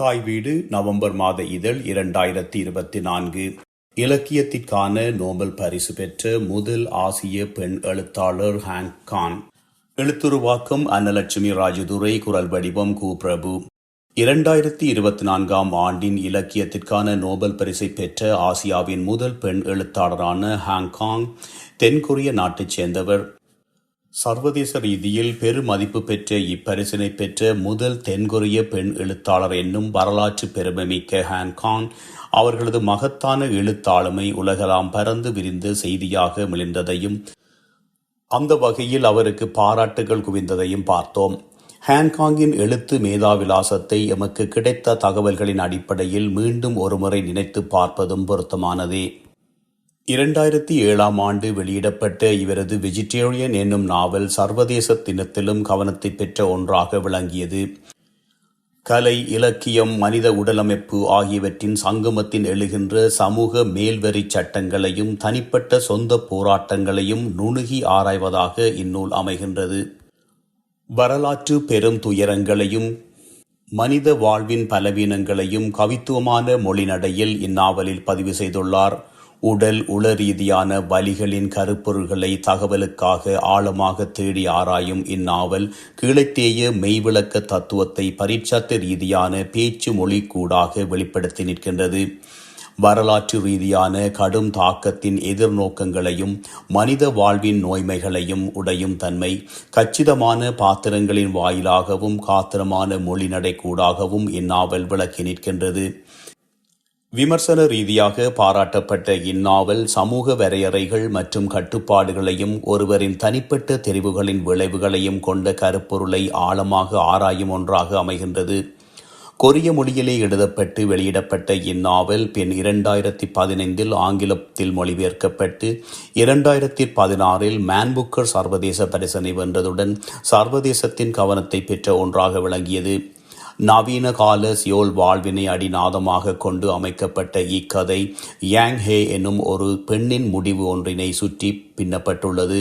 தாய் வீடு நவம்பர் மாத இதழ் இரண்டாயிரத்தி இருபத்தி நான்கு. இலக்கியத்திற்கான நோபல் பரிசு பெற்ற முதல் ஆசிய பெண் எழுத்தாளர் ஹாங் கான். எழுத்துருவாக்கம் அன்னலட்சுமி ராஜதுரை குரல் வடிவம் கு பிரபு இரண்டாயிரத்தி இருபத்தி நான்காம் ஆண்டின் இலக்கியத்திற்கான நோபல் பரிசை பெற்ற ஆசியாவின் முதல் பெண் எழுத்தாளரான ஹாங்காங் தென்கொரிய நாட்டைச் சேர்ந்தவர். சர்வதேச ரீதியில் பெருமதிப்பு பெற்ற இப்பரிசினை பெற்ற முதல் தென்கொரிய பெண் எழுத்தாளர் என்னும் வரலாற்று பெருமைமிக்க ஹான்காங் அவர்களது மகத்தான எழுத்தாளுமை உலகெல்லாம் பறந்து விரிந்து செய்தியாக மிளிர்ந்ததையும் அந்த வகையில் அவருக்கு பாராட்டுகள் குவிந்ததையும் பார்த்தோம். ஹான்காங்கின் எழுத்து மேதாவிலாசத்தை எமக்கு கிடைத்த தகவல்களின் அடிப்படையில் மீண்டும் ஒருமுறை நினைத்து பார்ப்பதும் பொருத்தமானதே. இரண்டாயிரத்தி ஏழாம் ஆண்டு வெளியிடப்பட்ட இவரது வெஜிடேரியன் என்னும் நாவல் சர்வதேச தினத்திலும் கவனத்தை பெற்ற ஒன்றாக விளங்கியது. கலை இலக்கியம் மனித உடலமைப்பு ஆகியவற்றின் சங்கமத்தின் எழுகின்ற சமூக மேல்வரி சட்டங்களையும் தனிப்பட்ட சொந்த போராட்டங்களையும் நுணுகி ஆராய்வதாக இந்நூல் அமைகின்றது. வரலாற்று பெரும் துயரங்களையும் மனித வாழ்வின் பலவீனங்களையும் கவித்துவமான மொழிநடையில் இந்நாவலில் பதிவு செய்துள்ளார். உடல் உள ரீதியான வலிகளின் கருப்பொருள்களை தகவலுக்காக ஆழமாக தேடி ஆராயும் இந்நாவல் கீழத்தேய மெய்விளக்க தத்துவத்தை பரீட்சாத்து ரீதியான பேச்சு மொழி கூடாக வெளிப்படுத்தி நிற்கின்றது. வரலாற்று ரீதியான கடும் தாக்கத்தின் எதிர்நோக்கங்களையும் மனித வாழ்வின் நோய்மைகளையும் உடையும் தன்மை கச்சிதமான பாத்திரங்களின் வாயிலாகவும் காத்திரமான மொழிநடை கூடாகவும் இந்நாவல் விளக்கி நிற்கின்றது. விமர்சன ரீதியாக பாராட்டப்பட்ட இந்நாவல் சமூக வரையறைகள் மற்றும் கட்டுப்பாடுகளையும் ஒருவரின் தனிப்பட்ட தெரிவுகளின் விளைவுகளையும் கொண்ட கருப்பொருளை ஆழமாக ஆராயும் ஒன்றாக அமைகின்றது. கொரிய மொழியிலே எழுதப்பட்டு வெளியிடப்பட்ட இந்நாவல் பின் இரண்டாயிரத்தி பதினைந்தில் ஆங்கிலத்தில் மொழிபெயர்க்கப்பட்டு இரண்டாயிரத்தி பதினாறில் மேன்புக்கர் சர்வதேச பரிசனை வென்றதுடன் சர்வதேசத்தின் கவனத்தை பெற்ற ஒன்றாக விளங்கியது. நவீன கால சியோல் வாழ்வினை அடிநாதமாக கொண்டு அமைக்கப்பட்ட இக்கதை யாங் ஹே என்னும் ஒரு பெண்ணின் முடிவு ஒன்றினை சுற்றி பின்னப்பட்டுள்ளது.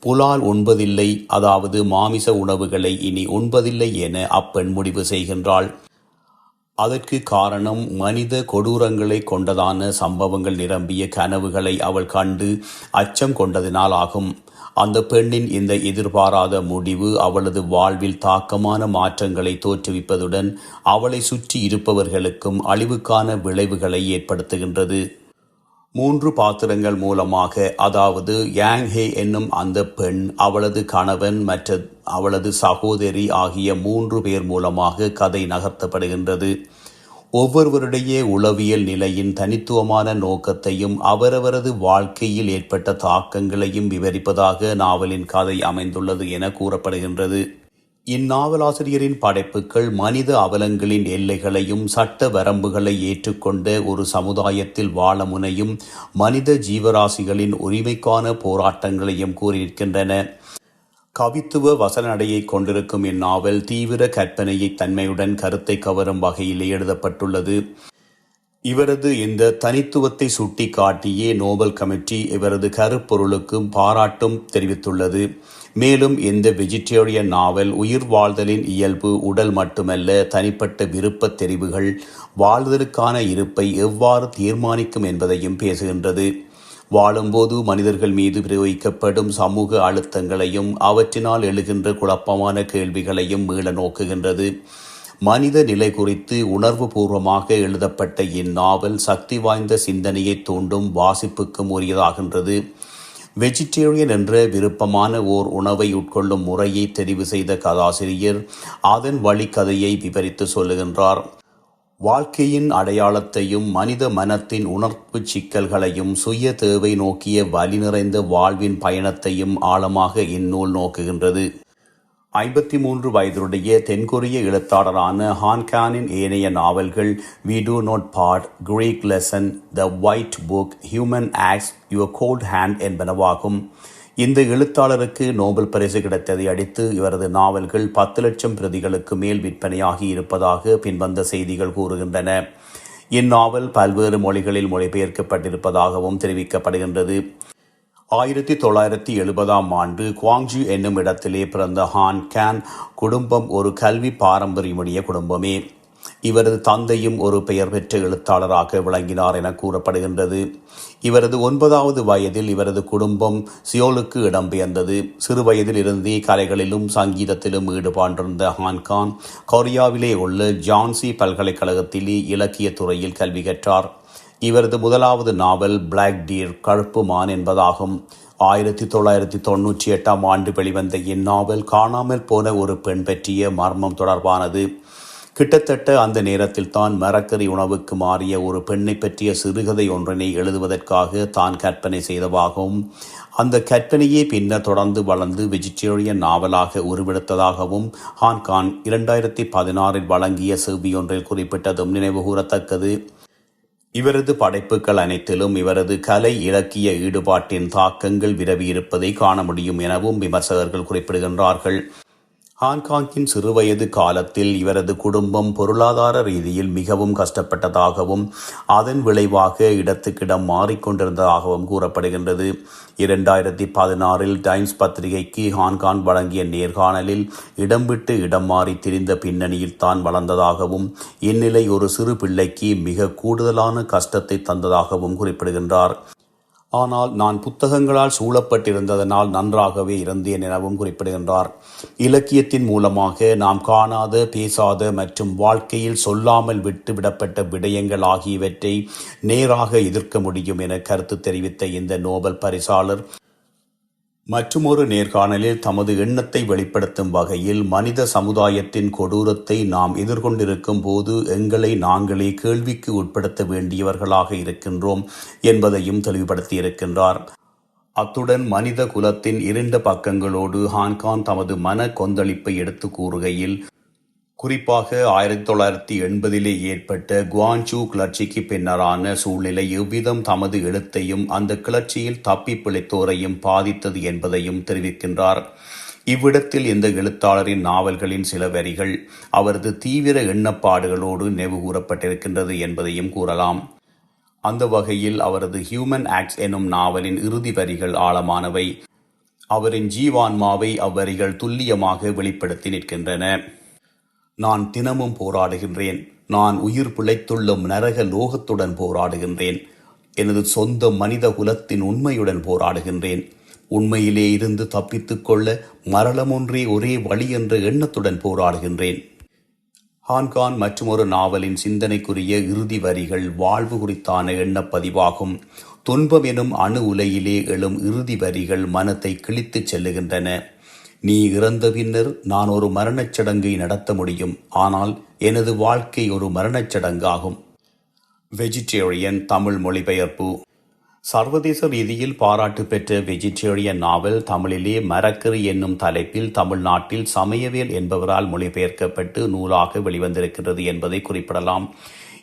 புலால் உண்பதில்லை அதாவது மாமிச உணவுகளை இனி உண்பதில்லை என அப்பெண் முடிவு செய்கின்றாள். அதற்கு காரணம் மனித கொடூரங்களை கொண்டதான சம்பவங்கள் நிரம்பிய கனவுகளை அவள் கண்டு அச்சம் கொண்டதினால் ஆகும். அந்த பெண்ணின் இந்த எதிர்பாராத முடிவு அவளது வாழ்வில் தாக்கமான மாற்றங்களை தோற்றுவிப்பதுடன் அவளை சுற்றி இருப்பவர்களுக்கும் அழிவுக்கான விளைவுகளை ஏற்படுத்துகின்றது. மூன்று பாத்திரங்கள் மூலமாக அதாவது யாங் ஹே என்னும் அந்த பெண் அவளது கணவன் மற்ற அவளது சகோதரி ஆகிய மூன்று பேர் மூலமாக கதை நகர்த்தப்படுகின்றது. ஒவ்வொருவருடைய உளவியல் நிலையின் தனித்துவமான நோக்கத்தையும் அவரவரது வாழ்க்கையில் ஏற்பட்ட தாக்கங்களையும் விவரிப்பதாக நாவலின் கதை அமைந்துள்ளது என கூறப்படுகின்றது. இந்நாவலாசிரியரின் படைப்புகள் மனித அவலங்களின் எல்லைகளையும் சட்ட வரம்புகளை ஏற்றுக்கொண்ட ஒரு சமுதாயத்தில் வாழ முனையும் மனித ஜீவராசிகளின் உரிமைக்கான போராட்டங்களையும் கூறியிருக்கின்றன. கவித்துவ வசனடையை கொண்டிருக்கும் இந்நாவல் தீவிர கற்பனையை தன்மையுடன் கருத்தை கவரும் வகையில் எழுதப்பட்டுள்ளது. இவரது இந்த தனித்துவத்தை சுட்டி காட்டியே நோபல் கமிட்டி இவரது கருப்பொருளுக்கும் பாராட்டும் தெரிவித்துள்ளது. மேலும் இந்த வெஜிடேரியன் நாவல் உயிர் வாழ்தலின் இயல்பு உடல் மட்டுமல்ல தனிப்பட்ட விருப்பத் தெரிவுகள் வாழ்தலுக்கான இருப்பை எவ்வாறு தீர்மானிக்கும் என்பதையும் பேசுகின்றது. வாழும்போது மனிதர்கள் மீது பிரயோகிக்கப்படும் சமூக அழுத்தங்களையும் அவற்றினால் எழுகின்ற குழப்பமான கேள்விகளையும் மீள நோக்குகின்றது. மனித நிலை குறித்து உணர்வு பூர்வமாக எழுதப்பட்ட இந்நாவல் சக்தி வாய்ந்த சிந்தனையை தூண்டும் வாசிப்புக்கும் உரியதாகின்றது. வெஜிடேரியன் என்ற விருப்பமான ஓர் உணவை உட்கொள்ளும் முறையை தெரிவு செய்த கதாசிரியர் அதன் வழிக்கதையை விவரித்து சொல்லுகின்றார். வாழ்க்கையின் அடையாளத்தையும் மனித மனத்தின் உணர்வு சிக்கல்களையும் சுய தேவை நோக்கிய வலி நிறைந்த வாழ்வின் பயணத்தையும் ஆழமாக இந்நூல் நோக்குகின்றது. ஐம்பத்தி மூன்று வயதுடைய தென்கொரிய எழுத்தாளரான ஹான்கானின் ஏனைய நாவல்கள் we do not part Greek lesson the white book human acts your cold hand என்பனவாகும். இந்த எழுத்தாளருக்கு நோபல் பரிசு கிடைத்ததை அடுத்து இவரது நாவல்கள் பத்து லட்சம் பிரதிகளுக்கு மேல் விற்பனையாகி இருப்பதாக பின்வந்த செய்திகள் கூறுகின்றன. இந்நாவல் பல்வேறு மொழிகளில் மொழிபெயர்க்கப்பட்டிருப்பதாகவும் தெரிவிக்கப்படுகின்றது. ஆயிரத்தி தொள்ளாயிரத்தி எழுபதாம் ஆண்டு குவாங்ஜு என்னும் இடத்திலே பிறந்த ஹான் கேன் குடும்பம் ஒரு கல்வி பாரம்பரியமுடைய குடும்பமே. இவரது தந்தையும் ஒரு பெயர் பெற்ற எழுத்தாளராக விளங்கினார் என கூறப்படுகின்றது. இவரது ஒன்பதாவது வயதில் இவரது குடும்பம் சியோலுக்கு இடம்பெயர்ந்தது சிறு வயதில் இருந்தே கலைகளிலும் சங்கீதத்திலும் ஈடுபாண்டிருந்த ஹான்கான் கொரியாவிலே உள்ள ஜான்சி பல்கலைக்கழகத்திலே இலக்கிய துறையில் கல்வி கற்றார். இவரது முதலாவது நாவல் பிளாக் டீர் கழுப்பு மான் என்பதாகும். ஆயிரத்தி தொள்ளாயிரத்தி தொன்னூற்றி எட்டாம் ஆண்டு வெளிவந்த இந்நாவல் காணாமல் போன ஒரு பெண் பற்றிய மர்மம் தொடர்பானது. கிட்டத்தட்ட அந்த நேரத்தில் தான் மரக்கறி உணவுக்கு மாறிய ஒரு பெண்ணை பற்றிய சிறுகதை ஒன்றினை எழுதுவதற்காக தான் கற்பனை செய்ததாகவும் அந்த கற்பனையே பின்னர் தொடர்ந்து வளர்ந்து வெஜிடேரியன் நாவலாக உருவெடுத்ததாகவும் ஹான்கான் இரண்டாயிரத்தி பதினாறில் வழங்கிய செவ்வியொன்றில் குறிப்பிட்டதும் நினைவுகூரத்தக்கது. இவரது படைப்புகள் அனைத்திலும் இவரது கலை இலக்கிய ஈடுபாட்டின் தாக்கங்கள் விரவியிருப்பதை காண முடியும் எனவும் விமர்சகர்கள் குறிப்பிடுகின்றார்கள். ஹாங்காங்கின் சிறுவயது காலத்தில் இவரது குடும்பம் பொருளாதார ரீதியில் மிகவும் கஷ்டப்பட்டதாகவும் அதன் விளைவாக இடத்துக்கிடம் மாறிக்கொண்டிருந்ததாகவும் கூறப்படுகின்றது. இரண்டாயிரத்தி பதினாறில் டைம்ஸ் பத்திரிகைக்கு ஹாங்காங் வழங்கிய நேர்காணலில் இடம் விட்டு இடம் மாறி திரிந்த பின்னணியில் தான் வளர்ந்ததாகவும் இந்நிலை ஒரு சிறு பிள்ளைக்கு மிக கூடுதலான கஷ்டத்தை தந்ததாகவும் குறிப்பிடுகின்றார். ஆனால் நான் புத்தகங்களால் சூழப்பட்டிருந்ததனால் நன்றாகவே இருந்தேன் எனவும் குறிப்பிடுகின்றார். இலக்கியத்தின் மூலமாக நாம் காணாத பேசாத மற்றும் வாழ்க்கையில் சொல்லாமல் விட்டு விடப்பட்ட விடயங்கள் ஆகியவற்றை நேராக எதிர்க்க முடியும் என கருத்து தெரிவித்த இந்த நோபல் பரிசாளர் மற்றுமொரு நேர்காணலில் தமது எண்ணத்தை வெளிப்படுத்தும் வகையில் மனித சமுதாயத்தின் கொடூரத்தை நாம் எதிர்கொண்டிருக்கும் போது எங்களை நாங்களே கேள்விக்கு உட்படுத்த வேண்டியவர்களாக இருக்கின்றோம் என்பதையும் தெளிவுபடுத்தியிருக்கின்றார். அத்துடன் மனித குலத்தின் இரண்டு பக்கங்களோடு ஹான்கான் தமது மன கொந்தளிப்பை எடுத்து கூறுகையில் குறிப்பாக ஆயிரத்தி தொள்ளாயிரத்தி எண்பதிலே ஏற்பட்ட குவான்சூ கிளர்ச்சிக்கு பின்னரான சூழ்நிலை எவ்விதம் தமது எழுத்தையும் அந்த கிளர்ச்சியில் தப்பி பிழைத்தோரையும் பாதித்தது என்பதையும் தெரிவிக்கின்றார். இவ்விடத்தில் இந்த எழுத்தாளரின் நாவல்களின் சில வரிகள் அவரது தீவிர எண்ணப்பாடுகளோடு நினைவு கூறப்பட்டிருக்கின்றது என்பதையும் கூறலாம். அந்த வகையில் அவரது ஹியூமன் ஆக்ட்ஸ் எனும் நாவலின் இறுதி வரிகள் ஆழமானவை. அவரின் ஜீவான்மாவை அவ்வரிகள் துல்லியமாக வெளிப்படுத்தி நிற்கின்றன. நான் தினமும் போராடுகின்றேன். நான் உயிர் பிழைத்துள்ளும் நரக லோகத்துடன் போராடுகின்றேன். எனது சொந்த மனித குலத்தின் உண்மையுடன் போராடுகின்றேன். உண்மையிலே இருந்து தப்பித்துக் கொள்ள மரணம் ஒன்றே ஒரே வழி என்ற எண்ணத்துடன் போராடுகின்றேன். ஹான்கான் மற்றொரு நாவலின் சிந்தனைக்குரிய இறுதி வரிகள் வாழ்வு குறித்தான எண்ணப்பதிவாகும். துன்பம் எனும் அணு உலையிலே எழும் இறுதி வரிகள் மனத்தை கிழித்துச் செல்லுகின்றன. நீ இறந்த பின்னர் நான் ஒரு மரணச் சடங்கை நடத்த முடியும். ஆனால் எனது வாழ்க்கை ஒரு மரணச் சடங்காகும். வெஜிடேரியன் தமிழ் மொழிபெயர்ப்பு. சர்வதேச ரீதியில் பாராட்டு பெற்ற வெஜிடேரியன் நாவல் தமிழிலே மரக்கறி என்னும் தலைப்பில் தமிழ்நாட்டில் சமயவேல் என்பவரால் மொழிபெயர்க்கப்பட்டு நூலாக வெளிவந்திருக்கிறது என்பதை குறிப்பிடலாம்.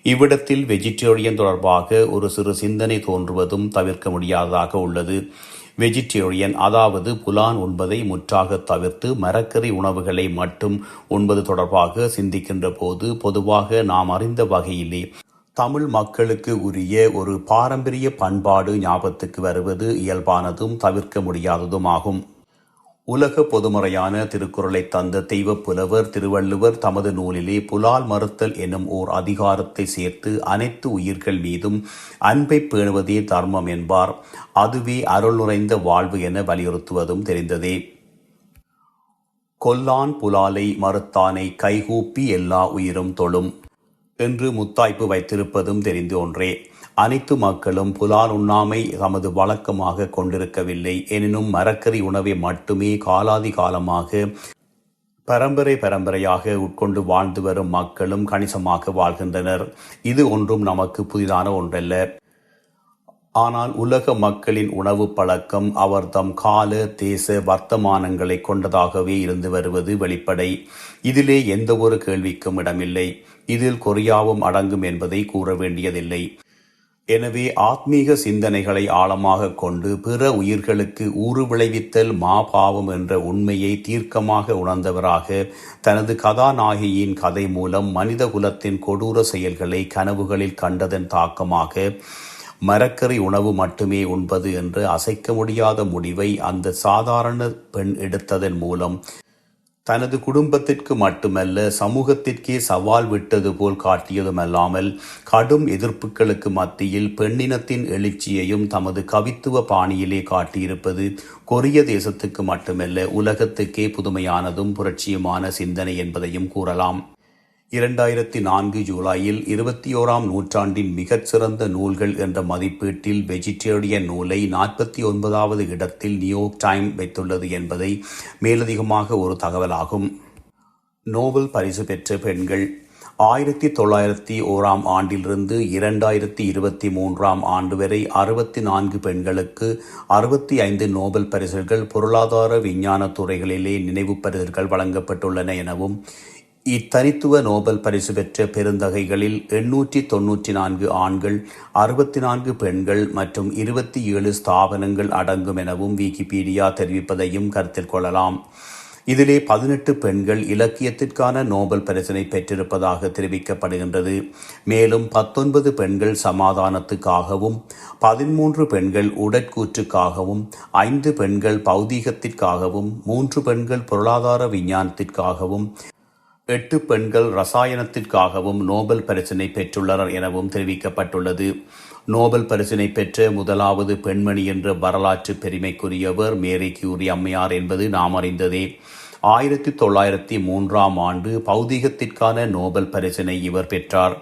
இவ்விடத்தில் வெஜிடேரியன் தொடர்பாக ஒரு சிறு சிந்தனை தோன்றுவதும் தவிர்க்க முடியாததாக உள்ளது. வெஜிடேரியன் அதாவது புலான் உண்பதை முற்றாக தவிர்த்து மரக்கறி உணவுகளை மட்டும் உண்பது தொடர்பாக சிந்திக்கின்ற போது பொதுவாக நாம் அறிந்த வகையிலே தமிழ் மக்களுக்கு உரிய ஒரு பாரம்பரிய பண்பாடு ஞாபகத்துக்கு வருவது இயல்பானதும் தவிர்க்க முடியாததும் ஆகும். உலக பொதுமறையான திருக்குறளை தந்த தெய்வ புலவர் திருவள்ளுவர் தமது நூலிலே புலால் மறுத்தல் எனும் ஓர் அதிகாரத்தை சேர்த்து அனைத்து உயிர்கள் மீதும் அன்பை பேணுவதே தர்மம் என்பார். அதுவே அருள் நுழைந்த வாழ்வு என வலியுறுத்துவதும் தெரிந்ததே. கொல்லான் புலாலை மறுத்தானை கைகூப்பி எல்லா உயிரும் தொழும் என்று முத்தாய்ப்பு வைத்திருப்பதும் தெரிந்த ஒன்றே. அனைத்து மக்களும் புலால் உண்ணாமை தமது வழக்கமாக கொண்டிருக்கவில்லை. எனினும் மரக்கறி உணவை மட்டுமே காலாதி காலமாக பரம்பரை பரம்பரையாக உட்கொண்டு வாழ்ந்து வரும் மக்களும் கணிசமாக வாழ்கின்றனர். இது ஒன்றும் நமக்கு புதிதான ஒன்றல்ல. ஆனால் உலக மக்களின் உணவு பழக்கம் அவர் தம் கால தேச வர்த்தமானங்களை கொண்டதாகவே இருந்து வருவது வெளிப்படை. இதிலே எந்த ஒரு கேள்விக்கும் இடமில்லை. இதில் கொரியாவும் அடங்கும் என்பதை கூற வேண்டியதில்லை. எனவே ஆத்மீக சிந்தனைகளை ஆழமாக கொண்டு பிற உயிர்களுக்கு ஊறு விளைவித்தல் மாபாவம் என்ற உண்மையை தீர்க்கமாக உணர்ந்தவராக தனது கதாநாயகியின் கதை மூலம் மனித குலத்தின் கொடூர செயல்களை கனவுகளில் கண்டதன் தாக்கமாக மரக்கறி உணவு மட்டுமே உண்பது என்று அசைக்க முடியாத முடிவை அந்த சாதாரண பெண் எடுத்ததன் மூலம் தனது குடும்பத்திற்கு மட்டுமல்ல சமூகத்திற்கே சவால் விட்டது போல் காட்டியதுமல்லாமல் கடும் எதிர்ப்புகளுக்கு மத்தியில் பெண்ணினத்தின் எழுச்சியையும் தமது கவித்துவ பாணியிலே காட்டியிருப்பது கொரிய தேசத்துக்கு மட்டுமல்ல உலகத்துக்கே புதுமையானதும் புரட்சியுமான சிந்தனை என்பதையும் கூறலாம். இரண்டாயிரத்தி நான்கு ஜூலையில் இருபத்தி ஓராம் நூற்றாண்டின் மிகச்சிறந்த நூல்கள் என்ற மதிப்பீட்டில் வெஜிடேரியன் நூலை நாற்பத்தி ஒன்பதாவது இடத்தில் நியூயோர்க் டைம் வைத்துள்ளது என்பதை மேலதிகமாக ஒரு தகவலாகும். நோபல் பரிசு பெற்ற பெண்கள் ஆயிரத்தி தொள்ளாயிரத்தி ஓராம் ஆண்டிலிருந்து இரண்டாயிரத்தி இருபத்தி மூன்றாம் ஆண்டு வரை அறுபத்தி நான்கு பெண்களுக்கு அறுபத்தி ஐந்து நோபல் பரிசுகள் பொருளாதார விஞ்ஞான துறைகளிலே நினைவு பரிசுகள் வழங்கப்பட்டுள்ளன எனவும் இத்தனித்துவ நோபல் பரிசு பெற்ற பெருந்தகைகளில் எண்ணூற்றி தொன்னூற்றி நான்கு ஆண்கள் அறுபத்தி நான்கு பெண்கள் மற்றும் இருபத்தி ஏழு ஸ்தாபனங்கள் அடங்கும் எனவும் விக்கிபீடியா தெரிவிப்பதையும் கருத்தில் கொள்ளலாம். இதிலே பதினெட்டு பெண்கள் இலக்கியத்திற்கான நோபல் பரிசினை பெற்றிருப்பதாக தெரிவிக்கப்படுகின்றது. மேலும் பத்தொன்பது பெண்கள் சமாதானத்துக்காகவும் பதிமூன்று பெண்கள் உடற்கூற்றுக்காகவும் ஐந்து பெண்கள் பௌதீகத்திற்காகவும் மூன்று பெண்கள் பொருளாதார விஞ்ஞானத்திற்காகவும் எட்டு பெண்கள் ரசாயனத்திற்காகவும் நோபல் பரிசினை பெற்றுள்ளனர் எனவும் தெரிவிக்கப்பட்டுள்ளது. நோபல் பரிசினை பெற்ற முதலாவது பெண்மணி என்ற வரலாற்று பெருமைக்குரியவர் மேரி கியூரி அம்மையார் என்பது நாம் அறிந்ததே. ஆயிரத்தி தொள்ளாயிரத்தி மூன்றாம் ஆண்டு பௌதிகத்திற்கான நோபல் பரிசினை இவர் பெற்றார்.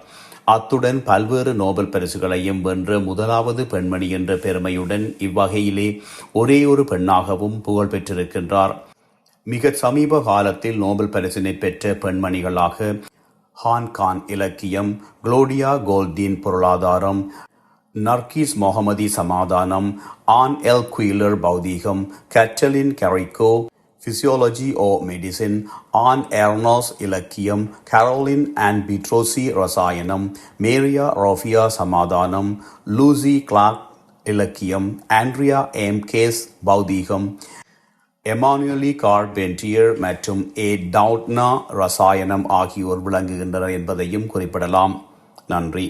அத்துடன் பல்வேறு நோபல் பரிசுகளையும் வென்ற முதலாவது பெண்மணி என்ற பெருமையுடன் இவ்வகையிலே ஒரே ஒரு பெண்ணாகவும் புகழ் பெற்றிருக்கின்றார். மிக சமீப காலத்தில் நோபல் பரிசினை பெற்ற பெண்மணிகளாக ஹான்கான் இலக்கியம் குளோடியா கோல்தீன் பொருளாதாரம் நர்கீஸ் மொஹமதி சமாதானம் Anne L குயிலர் பௌதீகம் Katalin Kariko physiology or medicine Annie Ernaux இலக்கியம் கரோலின் அண்ட் பிட்ரோசி ரசாயனம் மேரியா ரோஃபியா சமாதானம் லூசி கிளாக் இலக்கியம் ஆண்ட்ரியா எம் கேஸ் பௌதீகம் எமானுயலி கார்பென்டியர் மற்றும் ஏ டவுட்னா ரசாயனம் ஆகியோர் விளங்குகின்றனர் என்பதையும் குறிப்பிடலாம். நன்றி.